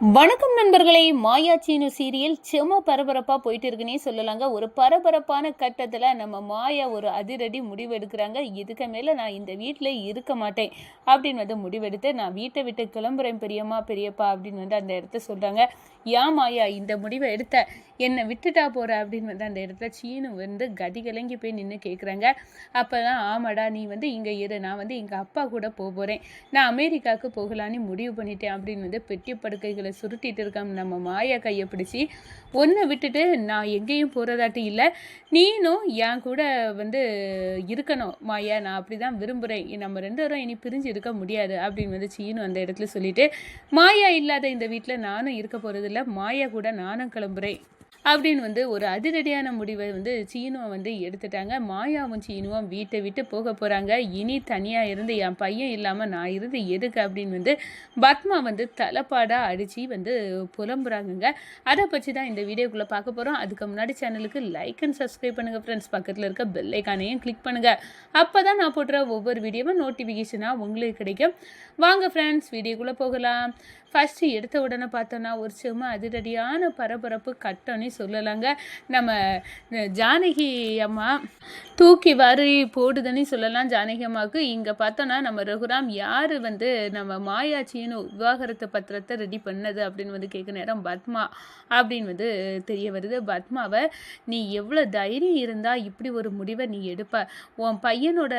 வணக்கம் நண்பர்களே மாயா சீனு சீரியல் செம பரபரப்பாக போயிட்டு இருக்குன்னே சொல்லலாங்க. ஒரு பரபரப்பான கட்டத்தில் நம்ம மாயா ஒரு அதிரடி முடிவு எடுக்கிறாங்க இதுக்கு மேலே நான் இந்த வீட்டில் இருக்க மாட்டேன் அப்படின்னு வந்து முடிவெடுத்து நான் வீட்டை விட்டு கிளம்புறேன் பெரியம்மா பெரியப்பா அப்படின்னு வந்து அந்த இடத்த சொல்கிறாங்க ஏன் மாயா இந்த முடிவை எடுத்த? என்னை விட்டுட்டா போற? அப்படின்னு வந்து அந்த இடத்துல சீனு வந்து கதி கலங்கி போய் நின்று கேட்குறாங்க அப்போ தான் ஆமாடா நீ வந்து இங்கே இரு. நான் வந்து எங்கள் அப்பா கூட போக போகிறேன் நான் அமெரிக்காவுக்கு போகலான்னு முடிவு பண்ணிட்டேன் அப்படின்னு வந்து பெட்டி படுக்கைகளை சுருட்டிட்டு இருக்காம நம்ம மாயா கையை பிடிச்சி ஒன்றை விட்டுட்டு நான் எங்கேயும் போகிறதாட்டி இல்லை. நீனும் என் கூட வந்து இருக்கணும் மாயா. நான் அப்படி தான் விரும்புகிறேன் நம்ம ரெண்டு பேரும் இனி பிரிஞ்சு இருக்க முடியாது அப்படின்னு வந்து சீனு அந்த இடத்துல சொல்லிட்டு மாயா இல்லாத இந்த வீட்டில் நானும் இருக்க போகிறதில்ல மாயா கூட நானும் கிளம்புறேன். அப்படின்னு வந்து ஒரு அதிரடியான முடிவை வந்து சீனுவை வந்து எடுத்துட்டாங்க. மாயாவும் சீனுவும் வீட்டை விட்டு போக போகிறாங்க இனி தனியாக இருந்து என் பையன் இல்லாமல் நான் இருந்து எதுக்கு அப்படின்னு வந்து பத்மா வந்து தலைப்பாடாக அடித்து வந்து புலம்புறாங்கங்க. அதை பற்றி தான் இந்த வீடியோக்குள்ளே பார்க்க போகிறோம் அதுக்கு முன்னாடி சேனலுக்கு லைக் அண்ட் சப்ஸ்கிரைப் பண்ணுங்கள் ஃப்ரெண்ட்ஸ் பக்கத்தில் இருக்க பெல் ஐக்கானையும் கிளிக் பண்ணுங்கள் அப்போ தான் நான் போடுற ஒவ்வொரு வீடியோவும் நோட்டிஃபிகேஷனாக உங்களுக்கு கிடைக்கும். வாங்க ஃப்ரெண்ட்ஸ் வீடியோக்குள்ளே போகலாம். ஃபஸ்ட்டு எடுத்த உடனே பார்த்தோன்னா ஒரு சும்மா அதிரடியான பரபரப்பு கட்டம்னு சொல்லலாங்க. நம்ம ஜானகி அம்மா தூக்கி வாரி போடுதுன்னு சொல்லலாம் ஜானகி அம்மாவுக்கு. இங்கே பார்த்தோன்னா நம்ம ரகுராம் யார் வந்து நம்ம மாயாச்சியின் விவாகரத்து பத்திரத்தை ரெடி பண்ணது அப்படின்னு வந்து கேட்க நேரம் பத்மா அப்படின்னு வந்து தெரிய வருது. பத்மாவை நீ எவ்வளோ தைரியம் இருந்தால் இப்படி ஒரு முடிவை நீ எடுப்ப. உன் பையனோட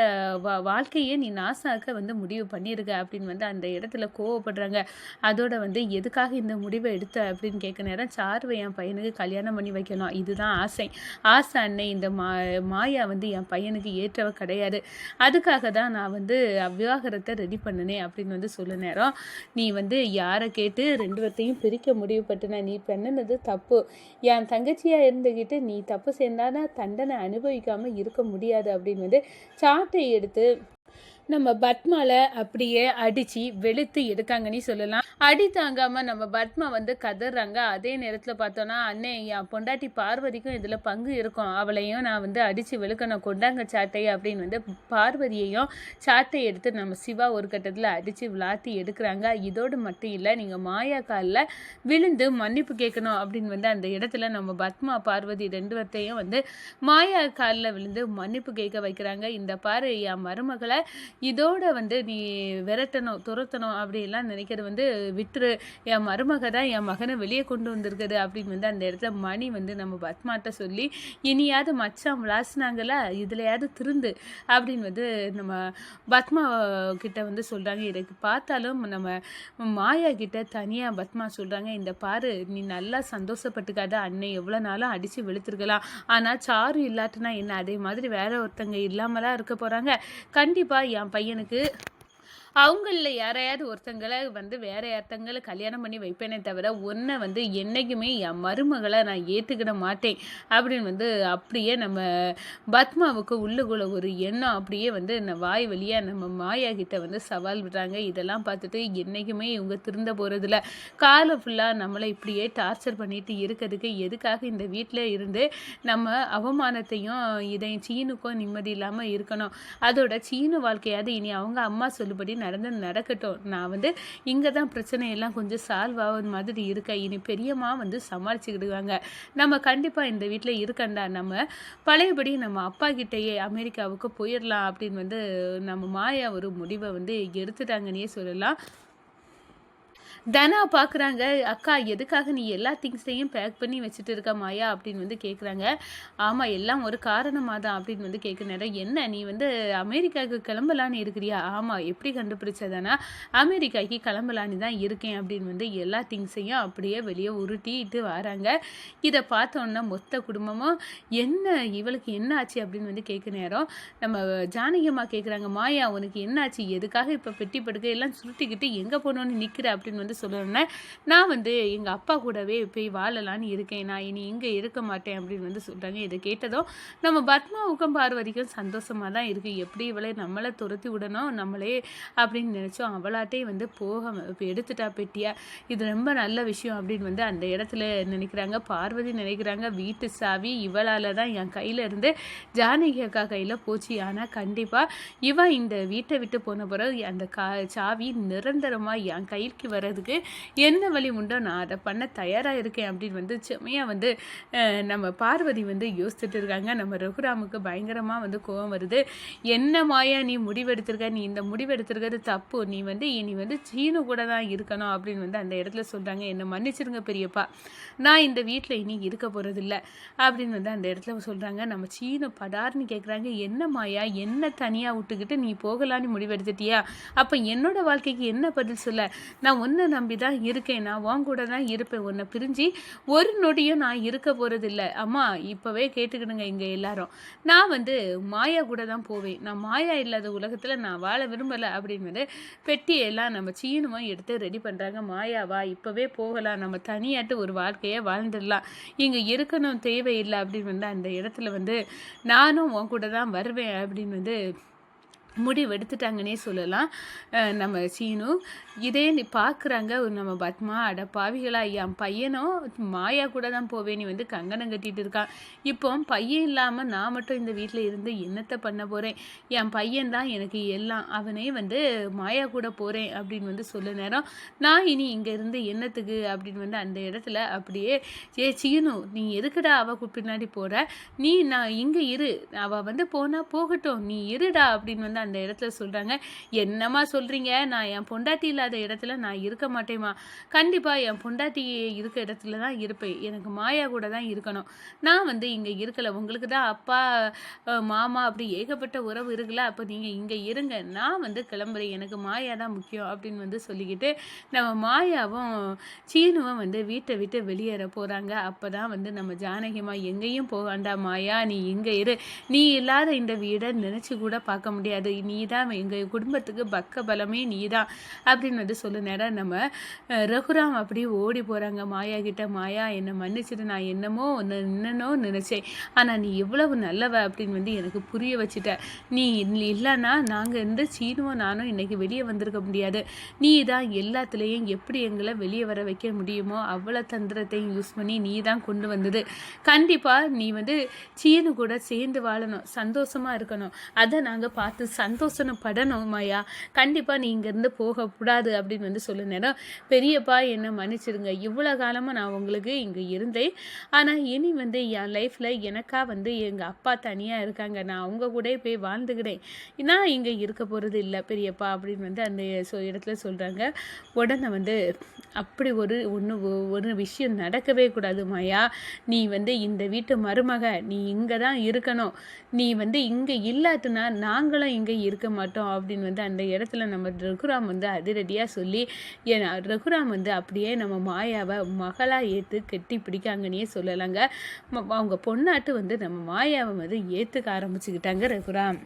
வா வாழ்க்கையே நீ நாசாக்க வந்து முடிவு பண்ணியிருக்க அப்படின்னு வந்து அந்த இடத்துல கோவப்படுறாங்க. அது அதோட வந்து எதுக்காக இந்த முடிவை எடுத்த? அப்படின்னு கேட்க நேரம் சார்வை என் பையனுக்கு கல்யாணம் பண்ணி வைக்கணும். இதுதான் ஆசை. ஆசை அன்னை இந்த மா மாயா வந்து என் பையனுக்கு ஏற்றவ கிடையாது. அதுக்காக தான் நான் வந்து விவாகரத்தை ரெடி பண்ணினேன் அப்படின்னு வந்து சொல்ல நேரம். நீ வந்து யாரை கேட்டு ரெண்டு பேர்த்தையும் பிரிக்க முடிவு பட்டுன? நீ பண்ணினது தப்பு. என் தங்கச்சியாக இருந்துக்கிட்டு நீ தப்பு சேர்ந்தானா தண்டனை அனுபவிக்காமல் இருக்க முடியாது அப்படின்னு வந்து சாட்டை எடுத்து நம்ம பத்மால அப்படியே அடிச்சு வெளுத்து எடுக்காங்கன்னு சொல்லலாம். அடி தாங்காம நம்ம பத்மா வந்து கதறாங்க. அதே நேரத்தில் பார்த்தோன்னா அண்ணே என் பொண்டாட்டி பார்வதிக்கும் இதில் பங்கு இருக்கும். அவளையும் நான் வந்து அடித்து வெளுக்கணும். கொண்டாங்க சாட்டை அப்படின்னு வந்து பார்வதியையும் சாட்டை எடுத்து நம்ம சிவா ஒரு கட்டத்தில் அடித்து விளாத்தி எடுக்கிறாங்க. இதோடு மட்டும் இல்லை நீங்கள் மாயா காலில் விழுந்து மன்னிப்பு கேட்கணும் அப்படின்னு வந்து அந்த இடத்துல நம்ம பத்மா பார்வதி ரெண்டு பேர்த்தையும் வந்து மாயா காலில் விழுந்து மன்னிப்பு கேட்க வைக்கிறாங்க. இந்த பாரு என் மருமகளை இதோட வந்து நீ விரட்டணும் துரத்தணும் அப்படிலாம் நினைக்கிறது வந்து விட்டுரு என் மருமக தான் என் மகனை வெளியே கொண்டு வந்திருக்குது அப்படின்னு வந்து அந்த இடத்துல மணி வந்து நம்ம பத்மாட்ட சொல்லி இனியாவது மச்சான் விளாசினாங்களா? இதுலையாவது திருந்து அப்படின்னு வந்து நம்ம பத்மா கிட்ட வந்து சொல்கிறாங்க இதுக்கு பார்த்தாலும் நம்ம மாயா கிட்ட தனியாக பத்மா சொல்கிறாங்க இந்த பாரு நீ நல்லா சந்தோஷப்பட்டுக்காத அன்னை எவ்வளோ நாளும் அடித்து வெளுத்துருக்கலாம். ஆனால் சாரு இல்லாட்டினா என்ன? அதே மாதிரி வேற ஒருத்தங்க இல்லாமலாம் இருக்க போகிறாங்க கண்டிப்பாக கண்டிப்பாக என் பையனுக்கு அவங்களில் யாரையாவது ஒருத்தங்களை வந்து வேற யார்த்தங்களை கல்யாணம் பண்ணி வைப்பேனே தவிர ஒன்றை வந்து என்றைக்குமே என் மருமகளை நான் ஏற்றுக்கிட மாட்டேன். அப்படின்னு வந்து அப்படியே நம்ம பத்மாவுக்கு உள்ளுக்குள்ள ஒரு எண்ணம் அப்படியே வந்து இந்த வாய் வழியாக நம்ம மாயா கிட்ட வந்து சவால் விடுறாங்க. இதெல்லாம் பார்த்துட்டு என்றைக்குமே இவங்க திருந்த போகிறதில்ல காலம் ஃபுல்லாக நம்மளை இப்படியே டார்ச்சர் பண்ணிட்டு இருக்கிறதுக்கு எதுக்காக இந்த வீட்டில் இருந்து நம்ம அவமானத்தையும் இதை சீனுக்கும் நிம்மதி இல்லாமல் இருக்கணும். அதோட சீனு வாழ்க்கையாவது இனி அவங்க அம்மா சொல்லுபடி நடந்து நடக்கட்டும். நான் வந்து இங்கே தான் பிரச்சனையெல்லாம் கொஞ்சம் சால்வ் ஆகுது மாதிரி இருக்க இனி பெரியம்மா வந்து சமாளிச்சுக்கிடுவாங்க. நம்ம கண்டிப்பாக இந்த வீட்டில் இருக்கண்டா. நம்ம பழையபடி நம்ம அப்பா கிட்டேயே அமெரிக்காவுக்கு போயிடலாம் அப்படின்னு வந்து நம்ம மாயா ஒரு முடிவை வந்து எடுத்துட்டாங்கன்னே சொல்லலாம். தனா பார்க்குறாங்க அக்கா எதுக்காக நீ எல்லா திங்ஸையும் பேக் பண்ணி வச்சுட்டு இருக்க மாயா? அப்படின்னு வந்து கேட்குறாங்க ஆமாம் எல்லாம் ஒரு காரணமாக தான் அப்படின்னு வந்து கேட்குற நேரம் என்ன நீ வந்து அமெரிக்காவுக்கு கிளம்பலான்னு இருக்கிறியா? ஆமாம் எப்படி கண்டுபிடிச்சதானா அமெரிக்காவுக்கு கிளம்பலான்னு தான் இருக்கேன் அப்படின்னு வந்து எல்லா திங்ஸையும் அப்படியே வெளியே உருட்டிட்டு வராங்க. இதை பார்த்தோன்னா மொத்த குடும்பமும் என்ன இவளுக்கு என்ன ஆச்சு அப்படின்னு வந்து கேட்க நேரம் நம்ம ஜானகியம்மா கேட்குறாங்க மாயா உனக்கு என்னாச்சு? எதுக்காக இப்போ பெட்டி படுக்க? எல்லாம் சுருட்டிக்கிட்டு எங்கே போகணுன்னு நிற்கிற அப்படின்னு வந்து சொல்லணுன்னே நான் வந்து எங்கள் அப்பா கூடவே போய் வாழலான்னு இருக்கேன். நான் இனி இங்கே இருக்க மாட்டேன் அப்படின்னு வந்து சொல்கிறாங்க இதை கேட்டதும் நம்ம பத்மாவுக்கும் பார்வதிக்கும் சந்தோஷமாக தான் இருக்குது எப்படி இவளை நம்மளை துரத்தி விடணும் நம்மளே அப்படின்னு நினச்சோம். அவளாட்டே வந்து போக இப்போ எடுத்துட்டா பெட்டியா? இது ரொம்ப நல்ல விஷயம் அப்படின்னு வந்து அந்த இடத்துல நினைக்கிறாங்க. பார்வதி நினைக்கிறாங்க வீட்டு சாவி இவளால் தான் என் கையில் இருந்து ஜானகி அக்கா கையில் போச்சு. ஆனால் கண்டிப்பாக இவன் இந்த வீட்டை விட்டு போன பிறகு அந்த கா சாவி நிரந்தரமாக என் கைக்கு வர்றது பண்ணுறதுக்கு என்ன வழி உண்டோ நான் அதை பண்ண தயாராக இருக்கேன் அப்படின்னு வந்து செம்மையாக வந்து நம்ம பார்வதி வந்து யோசிச்சுட்டு இருக்காங்க. நம்ம ரகுராமுக்கு பயங்கரமாக வந்து கோவம் வருது. என்ன மாயா நீ முடிவெடுத்திருக்க? நீ இந்த முடிவெடுத்திருக்கிறது தப்பு. நீ வந்து இனி வந்து சீனு கூட தான் இருக்கணும் அப்படின்னு வந்து அந்த இடத்துல சொல்கிறாங்க என்னை மன்னிச்சிருங்க பெரியப்பா. நான் இந்த வீட்டில் இனி இருக்க போகிறதில்ல அப்படின்னு வந்து அந்த இடத்துல சொல்கிறாங்க நம்ம சீனு படார்னு கேட்குறாங்க என்ன மாயா என்ன தனியாக விட்டுக்கிட்டு நீ போகலான்னு முடிவெடுத்துட்டியா? அப்போ என்னோட வாழ்க்கைக்கு என்ன பதில் சொல்ல? நான் ஒன்று நம்பி தான் இருக்கேன். நான் உன் கூட தான் இருப்பேன். உன்னை பிரிஞ்சு ஒரு நொடியும் நான் இருக்க போகிறதில்ல அம்மா இப்போவே கேட்டுக்கிடுங்க இங்கே எல்லாரும். நான் வந்து மாயா கூட தான் போவேன். நான் மாயா இல்லாத உலகத்தில் நான் வாழ விரும்பலை அப்படின்னு வந்து பெட்டியெல்லாம் நம்ம சீனமாக எடுத்து ரெடி பண்ணுறாங்க மாயாவா இப்போவே போகலாம். நம்ம தனியாட்டு ஒரு வாழ்க்கையை வாழ்ந்துடலாம். இங்கே இருக்கணும் தேவையில்லை அப்படின்னு வந்து அந்த இடத்துல வந்து நானும் உன் கூட தான் வருவேன் அப்படின்னு வந்து முடிவெடுத்துட்டாங்கன்னே சொல்லலாம். நம்ம சீனு. இதே நீ பார்க்குறாங்க நம்ம பத்மா அட பாவிகளா என் பையனும் மாயா கூட தான் போவேன் நீ வந்து கங்கணம் கட்டிட்டு இருக்கான். இப்போ பையன் இல்லாமல் நான் மட்டும் இந்த வீட்டில் இருந்து என்னத்தை பண்ண போகிறேன் என் பையன் தான் எனக்கு எல்லாம் அவனே வந்து மாயா கூட போகிறேன் அப்படின்னு வந்து சொல்ல நேரம். நான் இனி இங்கே இருந்து என்னத்துக்கு அப்படின்னு வந்து அந்த இடத்துல அப்படியே ஏ சீனு நீ எதுக்குடா அவ பின்னாடி போகிற நீ நான் இங்கே இரு. அவள் வந்து போனால் போகட்டும். நீ இருடா அப்படின்னு வந்து அந்த இடத்துல சொல்கிறாங்க என்னம்மா சொல்கிறீங்க நான் என் பொண்டாட்டி இல்லாத இடத்துல நான் இருக்க மாட்டேம்மா. கண்டிப்பாக என் பொண்டாட்டி இருக்க இடத்துல தான் இருப்பேன். எனக்கு மாயா கூட தான் இருக்கணும். நான் வந்து இங்கே இருக்கலை. உங்களுக்கு தான் அப்பா மாமா அப்படி ஏகப்பட்ட உறவு இருக்குல்ல. அப்போ நீங்கள் இங்கே இருங்க. நான் வந்து கிளம்புறேன். எனக்கு மாயா தான் முக்கியம் அப்படின்னு வந்து சொல்லிக்கிட்டு நம்ம மாயாவும் சீனுவும் வந்து வீட்டை விட்டு வெளியேற போகிறாங்க அப்போ தான் வந்து நம்ம ஜானகிமா எங்கேயும் போக வேண்டாம் மாயா. நீ இங்கே இரு. நீ இல்லாத இந்த வீடை நினச்சி கூட பார்க்க முடியாது. நீ தான் எங்கள் குடும்பத்துக்கு பக்க பலமே நீ தான் அப்படின்னு வந்து சொல்ல நேரம் நம்ம ரகுராம் அப்படியே ஓடி போகிறாங்க மாயா கிட்ட மாயா என்னை மன்னிச்சிட்டு நான் என்னமோ ஒன்று என்னன்னோ நினச்சேன். ஆனால் நீ எவ்வளவு நல்லவ அப்படின்னு வந்து எனக்கு புரிய வச்சுட்ட. நீ இல்லைன்னா நாங்கள் இருந்து சீனுவும் நானும் இன்னைக்கு வெளியே வந்திருக்க முடியாது. நீ தான் எல்லாத்துலேயும் எப்படி எங்களை வெளியே வர வைக்க முடியுமோ அவ்வளோ தந்திரத்தையும் யூஸ் பண்ணி நீ தான் கொண்டு வந்தது. கண்டிப்பாக நீ வந்து சீனு கூட சேர்ந்து வாழணும். சந்தோஷமாக இருக்கணும். அதை நாங்கள் பார்த்து சந்தோஷப்படணும் மாயா கண்டிப்பாக நீ இங்கேருந்து போகக்கூடாது அப்படின்னு வந்து சொல்ல நேரம் பெரியப்பா என்னை மன்னிச்சிடுங்க. இவ்வளோ காலமாக நான் உங்களுக்கு இங்கே இருந்தேன். ஆனால் இனி வந்து என் லைஃப்பில் எனக்காக வந்து எங்கள் அப்பா தனியாக இருக்காங்க. நான் அவங்க கூட போய் வாழ்ந்துக்கிறேன். நான் இங்கே இருக்க போகிறது இல்லை பெரியப்பா அப்படின்னு வந்து அந்த சொ- இடத்துல சொல்கிறாங்க உடனே வந்து அப்படி ஒரு ஒன்று ஒரு விஷயம் நடக்கவே கூடாது மாயா நீ வந்து இந்த வீட்டு மருமக. நீ இங்கே தான் இருக்கணும். நீ வந்து இங்கே இல்லாட்டினா நாங்களும் இங்கே இருக்க மாட்டோம் அப்படின்னு வந்து அந்த இடத்துல நம்ம ரகுராம் வந்து அதிரடியாக சொல்லி ஏன்னா ரகுராம் வந்து அப்படியே நம்ம மாயாவை மகளாக ஏற்று கெட்டி பிடிக்காங்கன்னே சொல்லலாங்க. அவங்க பொண்ணாட்டு வந்து நம்ம மாயாவை வந்து ஏற்றுக்க ஆரம்பிச்சுக்கிட்டாங்க ரகுராம்.